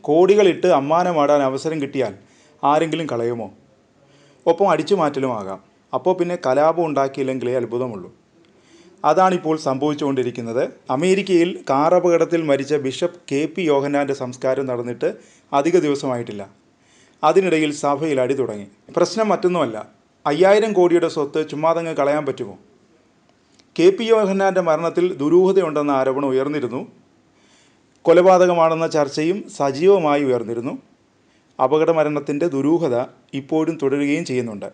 കോടികളിട്ട് അമ്മാനമാടാൻ അവസരം കിട്ടിയാൽ ആരെങ്കിലും കളയുമോ? ഒപ്പം അടിച്ചു മാറ്റലുമാകാം അപ്പോൾ പിന്നെ കലാപം ഉണ്ടാക്കിയില്ലെങ്കിലേ അത്ഭുതമുള്ളൂ. അതാണിപ്പോൾ സംഭവിച്ചുകൊണ്ടിരിക്കുന്നത്. അമേരിക്കയിൽ കാർ അപകടത്തിൽ മരിച്ച ബിഷപ്പ് കെ പി യോഹന്നാന്റെ സംസ്കാരം നടന്നിട്ട് അധിക ദിവസമായിട്ടില്ല. അതിനിടയിൽ സഭയിൽ അടി തുടങ്ങി. പ്രശ്നം മറ്റൊന്നുമല്ല. അയ്യായിരം കോടിയുടെ സ്വത്ത് ചുമ്മാതങ്ങ് കളയാൻ പറ്റുമോ? കെ പി യോഹന്നാന്റെ മരണത്തിൽ ദുരൂഹതയുണ്ടെന്ന ആരോപണം ഉയർന്നിരുന്നു. കൊലപാതകമാണെന്ന ചർച്ചയും സജീവമായി ഉയർന്നിരുന്നു. അപകട മരണത്തിന്റെ ദുരൂഹത ഇപ്പോഴും തുടരുകയും ചെയ്യുന്നുണ്ട്.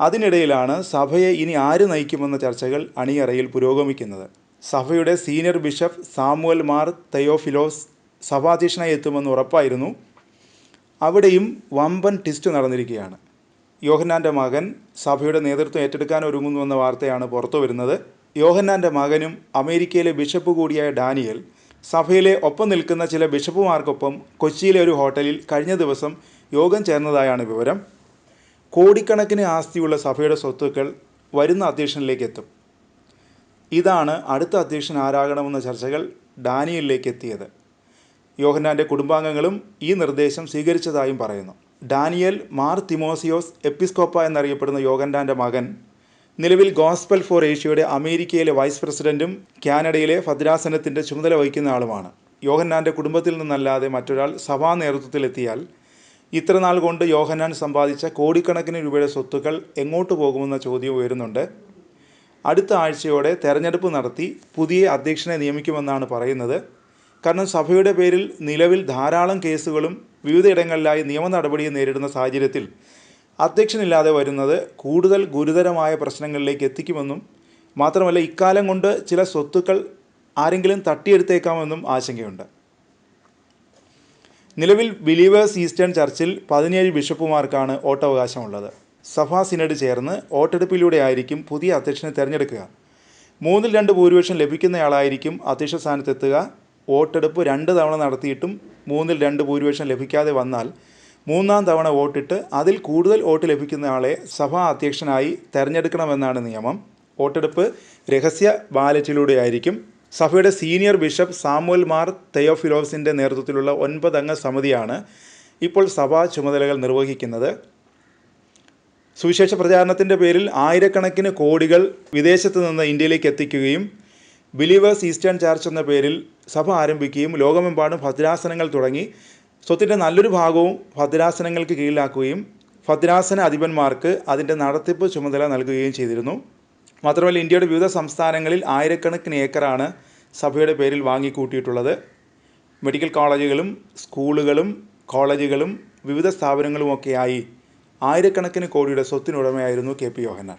അതിനിടയിലാണ് സഭയെ ഇനി ആര് നയിക്കുമെന്ന ചർച്ചകൾ അണിയറയിൽ പുരോഗമിക്കുന്നത്. സഭയുടെ senior bishop Samuel Mar Theophilos സഭാധ്യക്ഷനായി എത്തുമെന്ന് ഉറപ്പായിരുന്നു. അവിടെയും വമ്പൻ ടിസ്റ്റ് നടന്നിരിക്കുകയാണ്. യോഹന്നാന്റെ മകൻ സഭയുടെ നേതൃത്വം ഏറ്റെടുക്കാൻ ഒരുങ്ങുന്നുവെന്ന വാർത്തയാണ് പുറത്തു വരുന്നത് യോഹന്നാന്റെ മകനും അമേരിക്കയിലെ ബിഷപ്പ് കൂടിയായ ഡാനിയൽ സഭയിലെ ഒപ്പം നിൽക്കുന്ന ചില ബിഷപ്പുമാർക്കൊപ്പം കൊച്ചിയിലെ ഒരു ഹോട്ടലിൽ കഴിഞ്ഞ ദിവസം യോഗം ചേർന്നതായാണ് വിവരം. കോടിക്കണക്കിന് ആസ്തിയുള്ള സഭയുടെ സ്വത്തുക്കൾ വരുന്ന അധ്യക്ഷനിലേക്ക് എത്തും ഇതാണ് അടുത്ത അധ്യക്ഷൻ ആരാകണമെന്ന ചർച്ചകൾ ഡാനിയലിലേക്ക് എത്തിയത് യോഹന്നാന്റെ കുടുംബാംഗങ്ങളും ഈ നിർദ്ദേശം സ്വീകരിച്ചതായും പറയുന്നു. ഡാനിയൽ മാർ തിമോസിയോസ് എപ്പിസ്കോപ്പ എന്നറിയപ്പെടുന്ന യോഹന്നാന്റെ മകൻ നിലവിൽ ഗോസ്പൽ ഫോർ ഏഷ്യയുടെ അമേരിക്കയിലെ വൈസ് പ്രസിഡന്റും കാനഡയിലെ ഭദ്രാസനത്തിന്റെ ചുമതല വഹിക്കുന്ന ആളുമാണ്. യോഹന്നാന്റെ കുടുംബത്തിൽ നിന്നല്ലാതെ മറ്റൊരാൾ സഭാ നേതൃത്വത്തിലെത്തിയാൽ ഇത്രനാൾ കൊണ്ട് യോഹന്നാൻ സമ്പാദിച്ച കോടിക്കണക്കിന് രൂപയുടെ സ്വത്തുക്കൾ എങ്ങോട്ട് പോകുമെന്ന ചോദ്യം ഉയരുന്നുണ്ട്. അടുത്ത ആഴ്ചയോടെ തെരഞ്ഞെടുപ്പ് നടത്തി പുതിയ അധ്യക്ഷനെ നിയമിക്കുമെന്നാണ് പറയുന്നത്. കാരണം സഭയുടെ പേരിൽ നിലവിൽ ധാരാളം കേസുകളും വിവിധയിടങ്ങളിലായി നിയമ നടപടിയെ നേരിടുന്ന സാഹചര്യത്തിൽ അധ്യക്ഷനില്ലാതെ വരുന്നത് കൂടുതൽ ഗുരുതരമായ പ്രശ്നങ്ങളിലേക്ക് എത്തിക്കുമെന്നും മാത്രമല്ല ഇക്കാലം കൊണ്ട് ചില സ്വത്തുക്കൾ ആരെങ്കിലും തട്ടിയെടുത്തേക്കാമെന്നും ആശങ്കയുണ്ട്. നിലവിൽ ബിലീവേഴ്സ് ഈസ്റ്റേൺ ചർച്ചിൽ പതിനേഴ് ബിഷപ്പുമാർക്കാണ് വോട്ടവകാശമുള്ളത്. സഭാ സിനഡ് ചേർന്ന് വോട്ടെടുപ്പിലൂടെ ആയിരിക്കും പുതിയ അധ്യക്ഷനെ തിരഞ്ഞെടുക്കുക. മൂന്നിൽ രണ്ട് ഭൂരിപക്ഷം ലഭിക്കുന്നയാളായിരിക്കും അധ്യക്ഷ സ്ഥാനത്തെത്തുക. വോട്ടെടുപ്പ് രണ്ട് തവണ നടത്തിയിട്ടും മൂന്നിൽ രണ്ട് ഭൂരിപക്ഷം ലഭിക്കാതെ വന്നാൽ മൂന്നാം തവണ വോട്ടിട്ട് അതിൽ കൂടുതൽ വോട്ട് ലഭിക്കുന്ന ആളെ സഭാ അധ്യക്ഷനായി തെരഞ്ഞെടുക്കണമെന്നാണ് നിയമം. വോട്ടെടുപ്പ് രഹസ്യ ബാലറ്റിലൂടെ ആയിരിക്കും സഭയുടെ സീനിയർ ബിഷപ്പ് സാമുവൽ മാർ തെയോഫിലോസിന്റെ നേതൃത്വത്തിലുള്ള ഒൻപതംഗ സമിതിയാണ് ഇപ്പോൾ സഭാ ചുമതലകൾ നിർവഹിക്കുന്നത്. സുവിശേഷ പ്രചാരണത്തിന്റെ പേരിൽ ആയിരക്കണക്കിന് കോടികൾ വിദേശത്ത് നിന്ന് ഇന്ത്യയിലേക്ക് എത്തിക്കുകയും ബിലീവേഴ്സ് ഈസ്റ്റേൺ ചർച്ച് എന്ന പേരിൽ സഭ ആരംഭിക്കുകയും ലോകമെമ്പാടും ഭദ്രാസനങ്ങൾ തുടങ്ങി സ്വത്തിന്റെ നല്ലൊരു ഭാഗവും ഭദ്രാസനങ്ങൾക്ക് കീഴിലാക്കുകയും ഭദ്രാസന അധിപന്മാർക്ക് അതിന്റെ നടത്തിപ്പ് ചുമതല നൽകുകയും ചെയ്തിരുന്നു. മാത്രമല്ല ഇന്ത്യയുടെ വിവിധ സംസ്ഥാനങ്ങളിൽ ആയിരക്കണക്കിന് ഏക്കറാണ് സഭയുടെ പേരിൽ വാങ്ങിക്കൂട്ടിയിട്ടുള്ളത്. മെഡിക്കൽ കോളേജുകളും സ്കൂളുകളും കോളേജുകളും വിവിധ സ്ഥാപനങ്ങളുമൊക്കെയായി ആയിരക്കണക്കിന് കോടിയുടെ സ്വത്തിനുടമയായിരുന്നു കെ പി യോഹന്നാൻ.